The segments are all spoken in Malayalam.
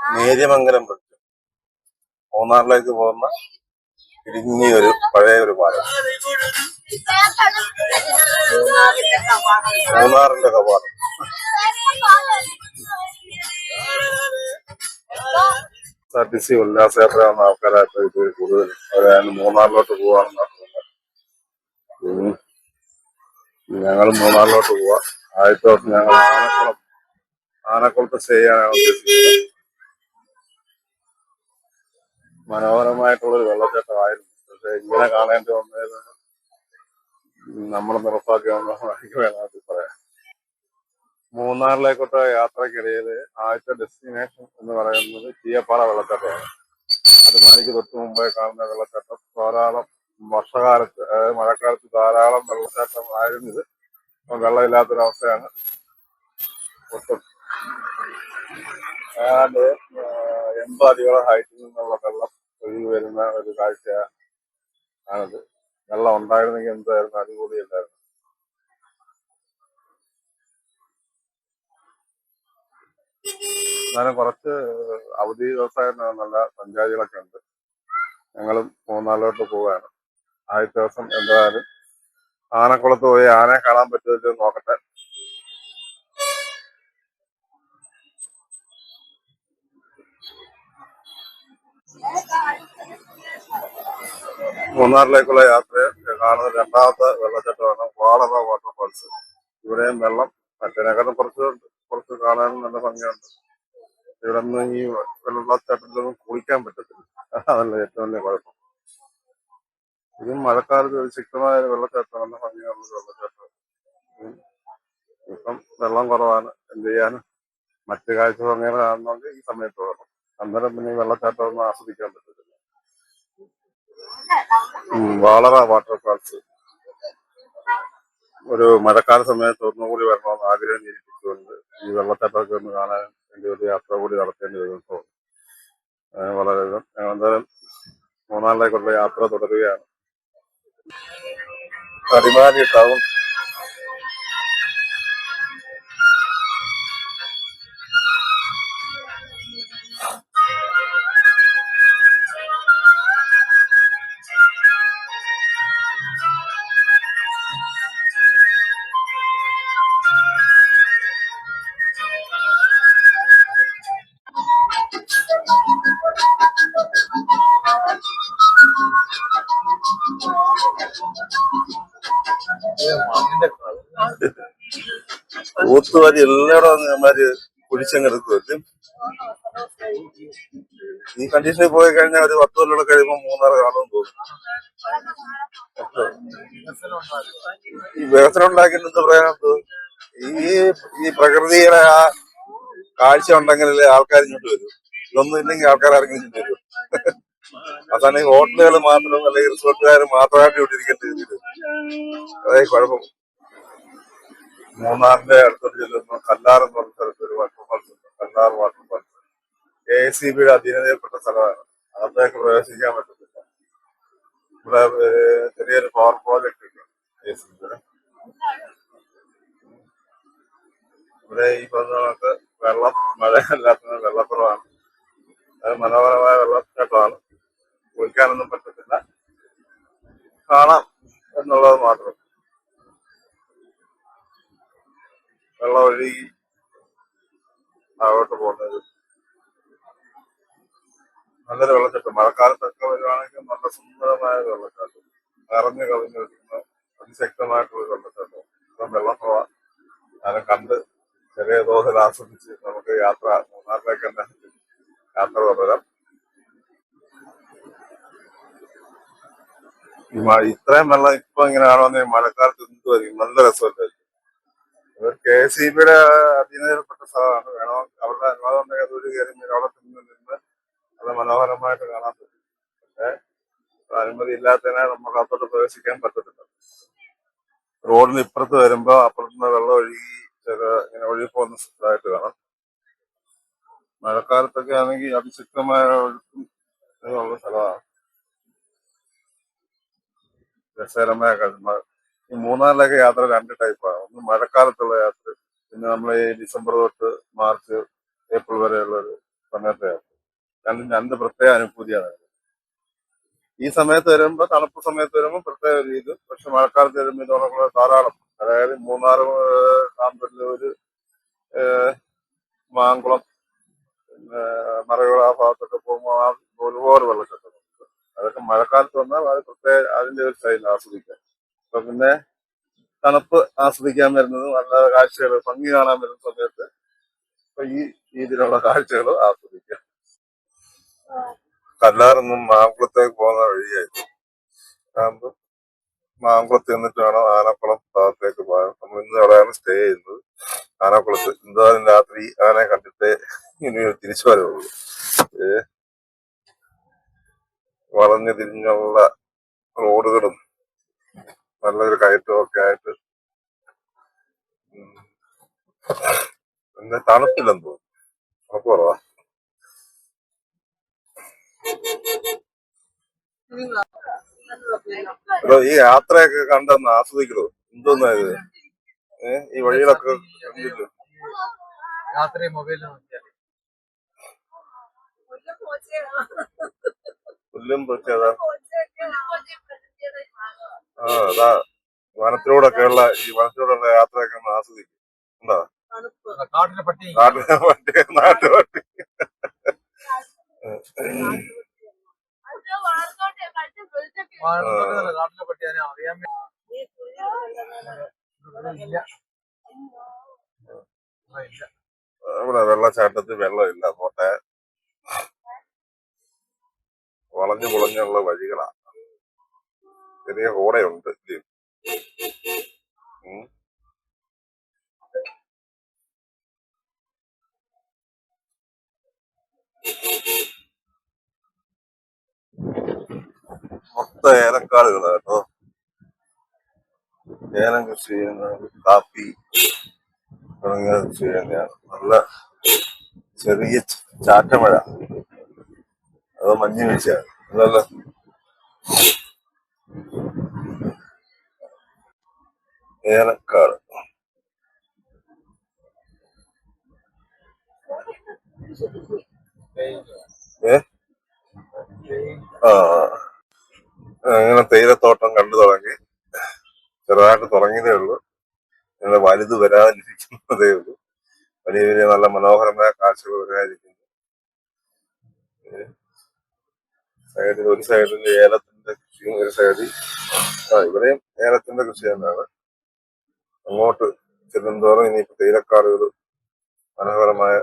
നേര്യമംഗലം ബ്രിഡ്ജ് മൂന്നാറിലേക്ക് പോകുന്ന ഇടുങ്ങിയ ഒരു പഴയ ഒരു പാലം. മൂന്നാറിന്റെ കവാടം. എസ് ആർ ടി സി ഉല്ലാസയാത്ര എന്ന ആൾക്കാരായിട്ട് ഇത് കൂടുതൽ. അവരായാലും മൂന്നാറിലോട്ട് പോവാണെന്നാണ് തോന്നുന്നത്. ഞങ്ങൾ മൂന്നാറിലോട്ട് പോവാ. ആദ്യത്തോട്ട് ഞങ്ങൾ ആനക്കുളം ആനക്കുളത്ത് സ്റ്റേ ചെയ്യാനാണ് ഉദ്ദേശിക്കുന്നത് മനോഹരമായിട്ടുള്ളൊരു വെള്ളച്ചാട്ടമായിരുന്നു. പക്ഷെ ഇങ്ങനെ കാണേണ്ടി വന്നത് നമ്മൾ നിർപ്പാക്കിയെന്ന് എനിക്ക് വേണമെങ്കിൽ പറയാം. മൂന്നാറിലേക്കോട്ട് യാത്രക്കിടയിൽ ആദ്യത്തെ ഡെസ്റ്റിനേഷൻ എന്ന് പറയുന്നത് ചീയപ്പാറ വെള്ളച്ചാട്ടമാണ്. അതുമാനിക്ക് തൊട്ട് മുമ്പേ കാണുന്ന വെള്ളച്ചാട്ടം. ധാരാളം വർഷകാലത്ത് അതായത് മഴക്കാലത്ത് ധാരാളം വെള്ളച്ചാട്ടം ആയിരുന്നത് ഇപ്പം വെള്ളമില്ലാത്തൊരവസ്ഥയാണ് ഒട്ടും ഏതാണ്ട് എൺപത് അടിയോളം ഹൈറ്റിൽ നിന്നുള്ള വെള്ളം ഒഴുകി വരുന്ന ഒരു കാഴ്ച ആണത് വെള്ളം ഉണ്ടായിരുന്നെങ്കിൽ എന്തായിരുന്നു? അടിപൊളിയല്ലായിരുന്നു എന്നാലും കുറച്ച് അവധി ദിവസമായിരുന്നു നല്ല സഞ്ചാരികളൊക്കെ ഉണ്ട്. ഞങ്ങളും മൂന്നാലോട്ട് പോവുകയാണ്. ആദ്യത്തെ ദിവസം എന്തായാലും ആനക്കുളത്ത് പോയി ആനയെ കാണാൻ പറ്റുമല്ലോ നോക്കട്ടെ. മൂന്നാറിലേക്കുള്ള യാത്ര കാണുന്ന രണ്ടാമത്തെ വെള്ളച്ചാട്ടമാണ് വാളറ വാട്ടർഫാൾസ്. ഇവിടെയും വെള്ളം മറ്റേനേക്കാളും കുറച്ച് കുറച്ച് കാണാനും നല്ല ഭംഗിയുണ്ട്. ഇവിടെ നിന്ന് ഈ വെള്ളച്ചാട്ടത്തിലൊന്നും കുളിക്കാൻ പറ്റത്തില്ല. അതല്ല ഏറ്റവും വലിയ കുഴപ്പം. ഇതും മഴക്കാലത്ത് ഒരു ശക്തമായ ഒരു വെള്ളച്ചാട്ടം നല്ല ഭംഗിയുള്ള വെള്ളച്ചാട്ടം. ഇപ്പം വെള്ളം കുറവാണ്. എന്ത് ചെയ്യാനും മറ്റു കാഴ്ച ഭംഗികൾ കാണണമെങ്കിൽ ഈ സമയത്ത് വേണം അന്നേരം പിന്നെ വെള്ളച്ചാട്ടം ഒന്നും ആസ്വദിക്കാൻ പറ്റത്തില്ല. വാളറ വാട്ടർഫാൾസ് ഒരു മഴക്കാല സമയത്ത് ഒന്നുകൂടി വരണമെന്ന് ആഗ്രഹം ജനിപ്പിച്ചുകൊണ്ട് ഈ വെള്ളച്ചാട്ടമൊക്കെ ഒന്ന് കാണാൻ വേണ്ടി ഒരു യാത്ര കൂടി നടത്തേണ്ടി വരും തോന്നുന്നു അങ്ങനെ വളരെയധികം ഞങ്ങൾ എന്തായാലും മൂന്നാറിലേക്കുള്ള യാത്ര തുടരുകയാണ്. കടിമാലി ടൗൺ ഊത്തുവരി എല്ലായിടും നമ്മര് കുഴിച്ചെടുക്കും ഈ കണ്ടീഷനിൽ പോയി കഴിഞ്ഞാൽ ഒരു പത്ത് കൊല്ലം കഴിയുമ്പോൾ മൂന്നാറ് കാണുമെന്ന് തോന്നുന്നു. ഈ വികസനം ഉണ്ടാക്കിയിട്ട് എന്താ പറയാൻ ഈ ഈ പ്രകൃതിയുടെ ആ കാഴ്ച ഉണ്ടെങ്കിലല്ലേ ആൾക്കാർ ഇങ്ങോട്ട് വരും. ഇതൊന്നും ഇല്ലെങ്കിൽ ആൾക്കാർ ഇങ്ങോട്ട് വരും. അതാണ് ഈ ഹോട്ടലുകൾ മാത്രം അല്ലെങ്കിൽ റിസോർട്ടുകാർ മാത്രമായിട്ട് ഇവിടെ ഇരിക്കേണ്ടി അതായത് കുഴപ്പം. മൂന്നാറിന്റെ അടുത്തോട്ട് ചെല്ലുമ്പോൾ കല്ലാർ എന്ന് പറഞ്ഞ സ്ഥലത്ത് ഒരു വാട്ടർ ഫാൾസ് ഉണ്ട്. Kallar water falls A C ബിയുടെ അധീനതയിൽപ്പെട്ട സ്ഥലമാണ്. അകത്തേക്ക് പ്രവേശിക്കാൻ പറ്റത്തില്ല. ഇവിടെ ചെറിയൊരു പവർ പ്രോജക്റ്റ് ഉണ്ട് എ സി ബിയുടെ ഇവിടെ ഈ പറഞ്ഞ വെള്ളം വെള്ളം മഴയല്ലാത്ത വെള്ളക്കുറവാണ്. മനോഹരമായ വെള്ളച്ചാട്ടമാണ്. കുളിക്കാനൊന്നും പറ്റത്തില്ല. കാണാം എന്നുള്ളത് മാത്രം. വെള്ളം ഒഴുകി താഴോട്ട് പോകുന്നത്. നല്ലൊരു വെള്ളച്ചാട്ടം. മഴക്കാലത്തൊക്കെ വരുവാണെങ്കിൽ നല്ല സുന്ദരമായ ഒരു വെള്ളച്ചാട്ടം. നിറഞ്ഞു കളഞ്ഞു നിൽക്കുന്ന അതിശക്തമായിട്ടുള്ള വെള്ളച്ചാട്ടം. ഇപ്പം വെള്ളം പോവാ അതിനെ കണ്ട് ചെറിയ തോതിൽ ആസ്വദിച്ച് നമുക്ക് യാത്ര മൂന്നാറിലേക്ക് തന്നെ യാത്ര തുടരാം ഈ മഴ ഇത്രയും വെള്ളം ഇപ്പൊ ഇങ്ങനെ കാണുന്ന മഴക്കാലത്ത് എന്തുമായിരിക്കും നല്ല രസമല്ലേ? കെ എസ് ഇ ബിയുടെ അധീനതയിൽപ്പെട്ട സ്ഥലമാണ് വേണോ? അവരുടെ അനുവാദം ഉണ്ടെങ്കിൽ അതൊരു കയറി അവിടെ നിന്ന് നിന്ന് അത് മനോഹരമായിട്ട് കാണാൻ പറ്റും. പക്ഷേ അനുമതി ഇല്ലാത്തതിനാൽ നമുക്ക് അപ്പുറത്ത് പ്രവേശിക്കാൻ പറ്റത്തില്ല. റോഡിന് ഇപ്പുറത്ത് വരുമ്പോ അപ്പുറത്തുനിന്ന് വെള്ളം ഒഴുകി ചില ഇങ്ങനെ ഒഴുകി ഇതായിട്ട് കാണാം. മഴക്കാലത്തൊക്കെ ആണെങ്കിൽ അതിശക്തമായ ഒഴുക്കും ഉള്ള സ്ഥലമാണ്. രസകരമായ കാഴ്ച ഈ മൂന്നാറിലൊക്കെ യാത്ര രണ്ട് ടൈപ്പാണ് ഒന്ന് മഴക്കാലത്തുള്ള യാത്ര പിന്നെ നമ്മൾ ഈ ഡിസംബർ തൊട്ട് മാർച്ച് ഏപ്രിൽ വരെയുള്ള ഒരു യാത്ര. രണ്ടും രണ്ട് പ്രത്യേക അനുഭൂതിയാണ്. ഈ സമയത്ത് വരുമ്പോൾ തണുപ്പ് സമയത്ത് വരുമ്പോൾ പ്രത്യേക ഒരു ഇത് പക്ഷെ മഴക്കാലത്ത് വരുമ്പോൾ ഇതോടെ ധാരാളം. അതായത് മൂന്നാർ കാമ്പല്ലൂര് ഒരു മാങ്കുളം പിന്നെ മറയൂർ ആ ഭാഗത്തൊക്കെ പോകുമ്പോൾ ആ ഒരുപാട് വെള്ളക്കെട്ടുണ്ട് അതൊക്കെ മഴക്കാലത്ത് വന്നാൽ അത് പ്രത്യേക അതിന്റെ ഒരു സ്റ്റൈൽ ആസ്വദിക്കാം. അപ്പൊ പിന്നെ തണുപ്പ് ആസ്വദിക്കാൻ വരുന്നത് നല്ല കാഴ്ചകൾ ഭംഗി കാണാൻ വരുന്ന സമയത്ത് ഇപ്പൊ ഈ രീതിയിലുള്ള കാഴ്ചകൾ ആസ്വദിക്കാം. കല്ലാറൊന്നും മാങ്കുളത്തേക്ക് പോകുന്ന വഴിയായിരുന്നു അതാകുമ്പോൾ മാങ്കുളത്ത് നിന്നിട്ട് വേണം ആനക്കുളം ഭാഗത്തേക്ക് പോകാൻ നമ്മൾ ഇന്ന് അവിടെയാണ് സ്റ്റേ ചെയ്യുന്നത്? ആനക്കുളത്ത്. എന്തായാലും രാത്രി ആനയെ കണ്ടിട്ടേ ഇനി തിരിച്ചു വരവുള്ളൂ. വളഞ്ഞു തിരിഞ്ഞുള്ള റോഡുകളും നല്ലൊരു കയറ്റവും ഒക്കെ ആയിട്ട്. പിന്നെ തണുപ്പില്ലെന്ന് തോന്നുന്നു. തണുപ്പ് കുറവാ. ഈ യാത്രയൊക്കെ കണ്ടെന്ന് ആസ്വദിക്കണോ? എന്തോന്നാ ഇത്? ഈ വഴികളൊക്കെ? രാത്രി മൊബൈലിൽ നോക്കിയാൽ പുല്ലും പൊച്ചതാ ആ അതാ വനത്തിലൂടെയൊക്കെയുള്ള ഈ വനത്തിലൂടെയുള്ള യാത്രയൊക്കെ ഒന്ന് ആസ്വദിക്കും. എന്താ കാട്ടിലെ പട്ടി വാഴത്തോട്ടത്തിലെ കാട്ടിലെ പട്ടി അറിയാൻ ഇവിടെ വെള്ളച്ചാട്ടത്തിൽ വെള്ളമില്ല. പോട്ടെ വഴികളാണ്. ചെറിയ ഹോടയുണ്ട് മൊത്ത ഉം. മൊത്തം ഏലക്കാടുകളാ കേട്ടോ. ഏലം കൃഷി ചെയ്യുന്ന കാപ്പി തുടങ്ങിയ കൃഷി ചെയ്യുന്നതാണ് നല്ല ചെറിയ ചാറ്റമഴ. അത് മഞ്ഞ് വീഴ്ച അല്ലല്ലോ ഏലക്കാട്. ഏ? ആ. അങ്ങനെ തേയിലത്തോട്ടം കണ്ടു തുടങ്ങി. ചെറുതായിട്ട് തുടങ്ങിയതേ ഉള്ളൂ. ഞങ്ങൾ വലുത് വരാതിരിക്കുന്നതേ ഉള്ളൂ. വലിയ വലിയ നല്ല മനോഹരമായ കാഴ്ചകൾ വരാതിരിക്കുന്നു സൈഡിൽ ഒരു സൈഡിൽ ഏലത്തിന്റെ കൃഷിയും ഒരു സൈഡിൽ ആ ഇവിടെയും ഏലത്തിന്റെ കൃഷി തന്നെയാണ് അങ്ങോട്ട് ചെല്ലുന്തോറും ഇനി തേയിലക്കാടുകൾ മനോഹരമായ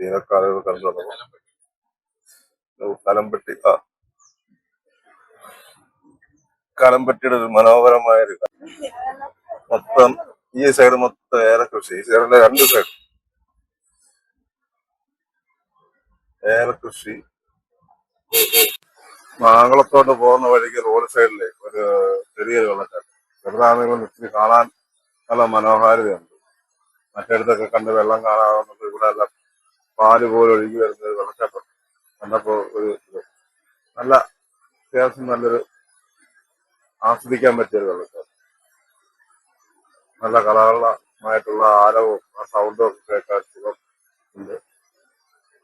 തേയിലക്കാടുകൾ കണ്ടു തുടങ്ങും. കലംപെട്ടി ആ. കലംപെട്ടിയുടെ ഒരു മനോഹരമായ ഒരു മൊത്തം ഈ സൈഡ് മൊത്തം ഏല കൃഷി ഈ സൈഡിലെ രണ്ട് സൈഡ്. ഏല കൃഷി. മാങ്കുളത്തോട്ട് പോകുന്ന വഴിക്ക് റോഡ് സൈഡിലെ ഒരു ചെറിയൊരു വെള്ളച്ചാട്ടം. ചെറുതാണെങ്കിലും ഒത്തിരി കാണാൻ നല്ല മനോഹാരിതയുണ്ട്. മറ്റിടത്തൊക്കെ കണ്ട് വെള്ളം കാണാവുന്നത് ഇവിടെ എല്ലാം പാൽ പോലെ ഒഴുകി വരുന്ന ഒരു വെള്ളച്ചാട്ടം കണ്ടപ്പോ ഒരു നല്ല അത്യാവശ്യം നല്ലൊരു ആസ്വദിക്കാൻ പറ്റിയ ഒരു വെള്ളച്ചാട്ടം. നല്ല കളകളമായിട്ടുള്ള ആരവും ആ സൗണ്ടും ഒക്കെ കേൾക്കാൻ സുഖം ഉണ്ട്.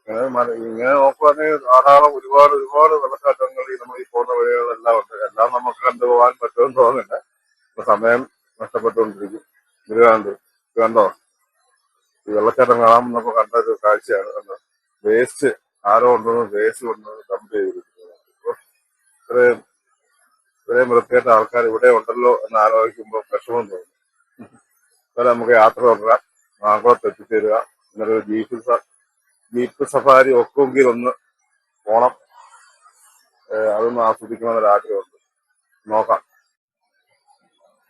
ഇങ്ങനെ നോക്കുവാണെങ്കിൽ ധാരാളം ഒരുപാട് ഒരുപാട് വെള്ളച്ചാട്ടങ്ങൾ ഈ നമ്മൾ ഈ പോകുന്ന വഴികളെല്ലാം ഉണ്ട്. എല്ലാം നമുക്ക് കണ്ടുപോകാൻ പറ്റുമെന്ന് തോന്നുന്നില്ല. ഇപ്പൊ സമയം നഷ്ടപ്പെട്ടുകൊണ്ടിരിക്കും. ഇത് കണ്ടു. ഈ വെള്ളച്ചാട്ടം കാണാൻ നമുക്ക് കണ്ട ഒരു കാഴ്ചയാണ്. കണ്ടോ? വേസ്റ്റ് ആരോ കൊണ്ടുവന്ന് വേസ്റ്റ് കൊണ്ടുവന്ന് ഡംപ് ചെയ്തിരിക്കുന്നത് ഇത്രയും ഇത്രയും വൃത്തിയായിട്ട് ആൾക്കാർ ഇവിടെ ഉണ്ടല്ലോ എന്ന് ആലോചിക്കുമ്പോൾ വിഷമം തോന്നുന്നു അതുപോലെ നമുക്ക് യാത്ര തുടരാം മാങ്കോട്ട് എത്തിച്ചേരുക. എന്നൊരു ജീപ്പ് സ- ജീപ്പ് സഫാരി ഒക്കെങ്കിൽ ഒന്ന് പോണം അതൊന്ന് ആസ്വദിക്കണമെന്നൊരു ആഗ്രഹമുണ്ട് നോക്കാം.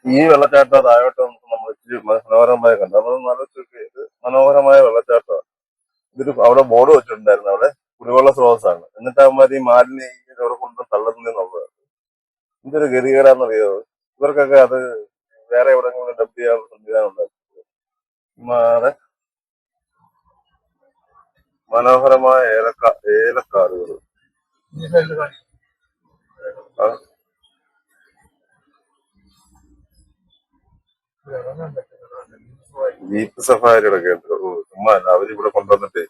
ഈ വെള്ളച്ചാട്ടം നമുക്ക് നമ്മൾ ഇച്ചിരി മനോഹരമായി കണ്ടു. നമ്മൾ നല്ല ഇത് മനോഹരമായ വെള്ളച്ചാട്ടമാണ്. ഇതൊരു അവിടെ ബോർഡ് വെച്ചിട്ടുണ്ടായിരുന്നു അവിടെ. കുടിവെള്ള സ്രോതസ്സാണ്. എന്നിട്ട് അവന്മാർ ഈ മാലിന്യം അവിടെ കൊണ്ട് തള്ളുന്നതെന്നുള്ളത് എന്തൊരു ഗതികേടാന്നറിയോ? ഇവർക്കൊക്കെ അത് വേറെ എവിടെങ്കിലും ഡബ് ചെയ്യാനുള്ള സംവിധാനം മാറെ മനോഹരമായ ഏലക്ക ഏലക്കാടുകൾ. ജീപ്പ് സഫാരിയുടെ കേന്ദ്രം. അവരിവിടെ കൊണ്ടുവന്നിട്ട്.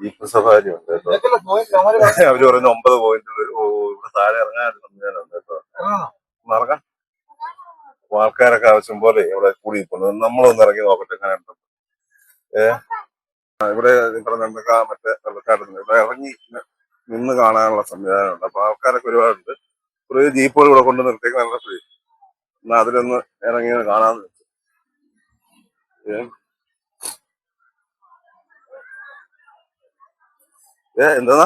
ജീപ്പ് സഫാരി ഉണ്ട് കേട്ടോ. അവർ പറഞ്ഞ പറയുന്ന ഒമ്പത് പോയിന്റ് ഇവിടെ താഴെ ഇറങ്ങാനായിട്ട് സംവിധാനമുണ്ട് കേട്ടോ. ഇറങ്ങാം അപ്പൊ ആൾക്കാരൊക്കെ ആവശ്യം പോലെ ഇവിടെ കൂടി നമ്മളൊന്ന് ഇറങ്ങി നോക്കട്ടെ എങ്ങനെ ഏഹ് ഇവിടെ പറഞ്ഞ മറ്റേ വെള്ളച്ചാട്ടത്തിൽ ഇവിടെ ഇറങ്ങി നിന്ന് കാണാനുള്ള സംവിധാനമുണ്ട്. അപ്പൊ ആൾക്കാരൊക്കെ ഒരുപാടുണ്ട്. കുറേ ജീപ്പുകൾ ഇവിടെ കൊണ്ട് നിർത്തിയേക്ക് നല്ല ഫ്രീ എന്നാ അതിലൊന്ന് ഇറങ്ങി കാണാന്ന് വെച്ചു. ഏ? എന്താ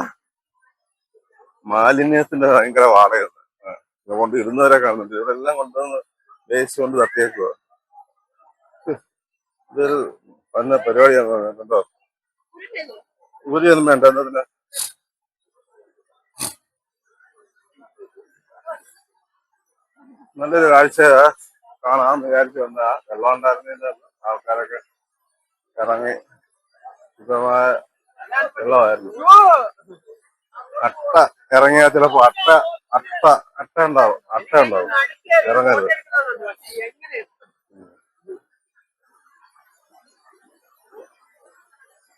മാലിന്യത്തിന്റെ ഭയങ്കര വാടകയുണ്ട് ഇവിടെ കൊണ്ട് ഇരുന്നവരെ കാണുന്നുണ്ട്. ഇവിടെ എല്ലാം കൊണ്ടുവന്ന് വേസ്റ്റ് കൊണ്ട് തട്ടിയേക്കുക ഇതൊരു നല്ല പരിപാടിയാണ് കണ്ടോ ഊരിയൊന്നും വേണ്ട എന്നതിന് നല്ലൊരു കാഴ്ച കാണാൻ വിചാരിച്ചു വന്ന വെള്ളം ഉണ്ടായിരുന്നില്ല ആൾക്കാരൊക്കെ ഇറങ്ങി. ശുദ്ധമായ വെള്ളമായിരുന്നു. അട്ട ഇറങ്ങിയാൽ ചിലപ്പോ അട്ട അട്ട അട്ട ഉണ്ടാവും അട്ട ഉണ്ടാവും. ഇറങ്ങരുത്.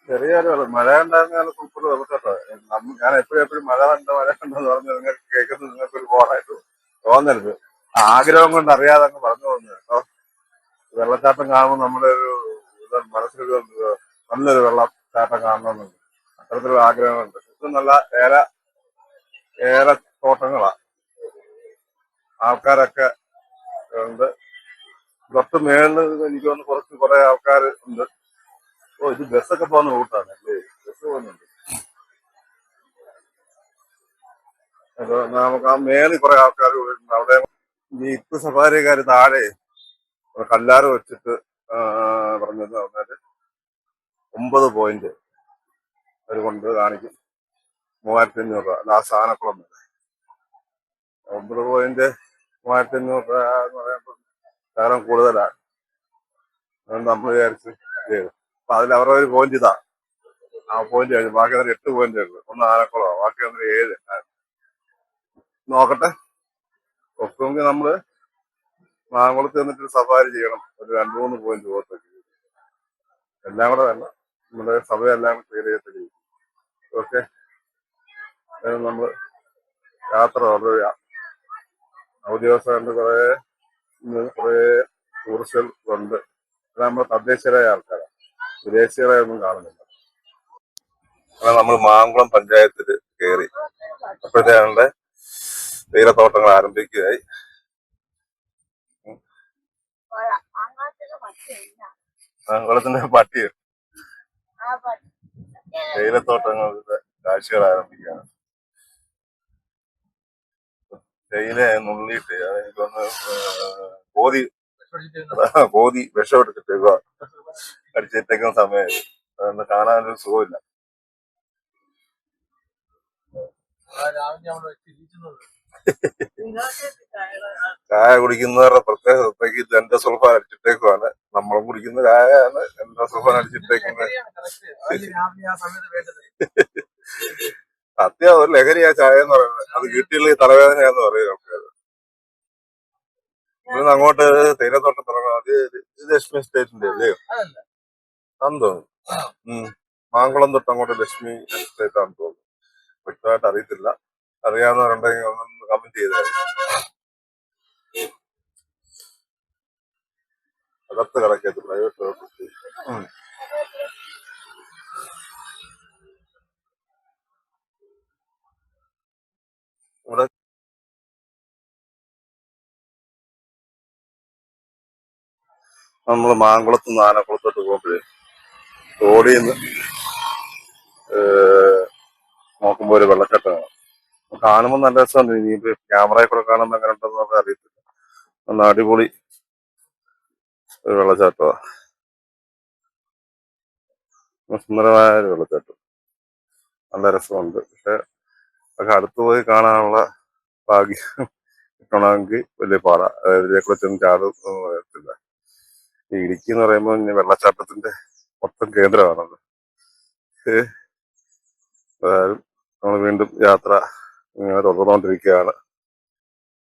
ചെറിയൊരു മഴ ഉണ്ടായിരുന്ന സൂപ്പർ നമ്മ- ഞാൻ എപ്പോഴും എപ്പോഴും മഴ കണ്ട മഴ കണ്ടെന്ന് പറഞ്ഞ് നിങ്ങൾക്ക് കേൾക്കുന്നത് നിങ്ങൾക്ക് ഒരു ബോറായിട്ട് തോന്നരുത്. ആഗ്രഹം കൊണ്ട് അറിയാതെ അങ്ങ് പറഞ്ഞു പോകുന്നത് കേട്ടോ. വെള്ളച്ചാട്ടം കാണുമ്പോൾ നമ്മുടെ ഒരു മനസ്സിലൊരു നല്ലൊരു വെള്ളച്ചാട്ടം കാണണമെന്നുണ്ട് അത്തരത്തിലൊരു ആഗ്രഹമുണ്ട്. ഇത് നല്ല ഏല ഏല തോട്ടങ്ങളാ. ആൾക്കാരൊക്കെ ഉണ്ട്. തൊട്ട് മേളിൽ എനിക്ക് തോന്നുന്നു കുറച്ച് കുറെ ആൾക്കാർ ഉണ്ട്. ഓ ഇത് ബസ്സൊക്കെ പോകുന്ന റൂട്ടാണ്. അല്ലേ? ബസ് പോകുന്നുണ്ട്. നമുക്ക് ആ മേളിൽ കുറെ ആൾക്കാർ അവിടെ അവിടെ ജീപ്പ് സഫാരിക്കാർ താഴെ കല്ലാറ് വെച്ചിട്ട് പറഞ്ഞത് പറഞ്ഞാൽ ഒമ്പത് പോയിന്റ് അവർ കൊണ്ട് കാണിക്കും. മൂവായിരത്തി അഞ്ഞൂറ് രൂപ. ആ സാധനക്കുളം ഒമ്പത് പോയിന്റ് മൂവായിരത്തി അഞ്ഞൂറ് രൂപ എന്ന് പറയുമ്പോൾ ശകലം കൂടുതലാണ്. നമ്മൾ വിചാരിച്ച് ചെയ്തു അപ്പൊ അതിൽ അവരുടെ ഒരു പോയിന്റ് ഇതാ. ആ പോയിന്റ് കഴിഞ്ഞു ബാക്കി അതിന് എട്ട് പോയിന്റ് ഉണ്ട് ഒന്ന് ആനക്കുളമാണ് ബാക്കി അതിന് ഏഴ്. നോക്കട്ടെ. ഒക്കുമെങ്കിൽ നമ്മൾ മാങ്കുളത്ത് ചെന്നിട്ട് സഫാരി ചെയ്യണം. ഒരു രണ്ടു മൂന്ന് പോയിന്റ് പോകത്തൊക്കെ എല്ലാം കൂടെ വേണ്ട. നമ്മുടെ സഭയെല്ലാം ക്ലിയർ ചെയ്യത്തില്ല ഓക്കെ നമ്മൾ യാത്ര തുടരുക അവധി ദിവസം കുറെ കുറെ ടൂറിസ്റ്റുകൾ ഉണ്ട്. നമ്മുടെ തദ്ദേശീയരായ ആൾക്കാരാണ്. വിദേശീയരെ ഒന്നും കാണുന്നില്ല. അങ്ങനെ നമ്മൾ മാങ്കുളം പഞ്ചായത്തിൽ കയറി അപ്പോഴത്തെ തേയിലത്തോട്ടങ്ങൾ ആരംഭിക്കുകയായി. മാങ്കുളത്തിന്റെ പട്ടി. തേയിലത്തോട്ടങ്ങളുടെ കാഴ്ചകൾ ആരംഭിക്കുകയാണ്. തേയില നുള്ളിയിട്ട് അതെനിക്കൊന്ന് കോതി കോതി വിഷം എടുത്തിട്ടേക്കുക അടിച്ചിട്ടേക്കുന്ന സമയത്ത് അതൊന്ന് കാണാനൊരു സുഖമില്ല. ചായ കുടിക്കുന്നവരുടെ പ്രത്യേക പ്രത്യേകിച്ച് എന്റെ സുൽഫാൻ അടിച്ചിട്ടേക്കുവാണ്. നമ്മളും കുടിക്കുന്ന ചായയാണ് എന്റെ സുൽഫാൻ അടിച്ചിട്ടേക്കുന്നത്. സത്യം ഒരു ലഹരിയാ ചായ എന്ന് പറയുന്നത്. അത് വീട്ടിൽ തലവേദനയാന്ന് പറയും ആൾക്കാർ ഇവിടുന്ന് അങ്ങോട്ട് തേയിലത്തോട്ടം തുടങ്ങാം അത് ലക്ഷ്മി സ്റ്റേറ്റിന്റെ അല്ലേ? ആണെന്ന് തോന്നുന്നു. മാങ്കുളം തൊട്ട് അങ്ങോട്ട് ലക്ഷ്മി എസ്റ്റേറ്റ് ആണെന്ന് തോന്നുന്നു. വ്യക്തമായിട്ട് അറിയത്തില്ല. അറിയാവുന്നവരുണ്ടെങ്കിൽ ഒന്ന് കമന്റ് ചെയ്തായിരുന്നു. അകത്ത് കിടക്കത്ത് പ്രൈവറ്റ് പ്രോപ്പർട്ടി ഇവിടെ നമ്മൾ മാങ്കുളത്ത് നിന്ന് ആനക്കുളത്തോട്ട് പോകുമ്പോഴേ റോഡിൽ നിന്ന് നോക്കുമ്പോൾ ഒരു വെള്ളക്കെട്ടാണ്. കാണുമ്പോൾ നല്ല രസമുണ്ട്. ഇനി ക്യാമറയിൽ കൂടെ കാണുമ്പോൾ എങ്ങനെ ഉണ്ടെന്ന് നമുക്ക് അറിയത്തില്ല. നല്ല അടിപൊളി ഒരു വെള്ളച്ചാട്ടമാണ് സുന്ദരമായ ഒരു വെള്ളച്ചാട്ടം. നല്ല രസമുണ്ട്. പക്ഷെ അതൊക്കെ അടുത്ത് പോയി കാണാനുള്ള ഭാഗ്യം കിട്ടണമെങ്കിൽ വലിയ പാട. അതായത് ഇതിലേക്കൂടെ ചെന്ന് ചാടും ഇടുക്കി എന്ന് പറയുമ്പോൾ വെള്ളച്ചാട്ടത്തിന്റെ മൊത്തം കേന്ദ്രമാണത്. ഏ, അതായത് നമ്മൾ വീണ്ടും യാത്ര ഇങ്ങനെ തുടർന്നുകൊണ്ടിരിക്കുകയാണ്.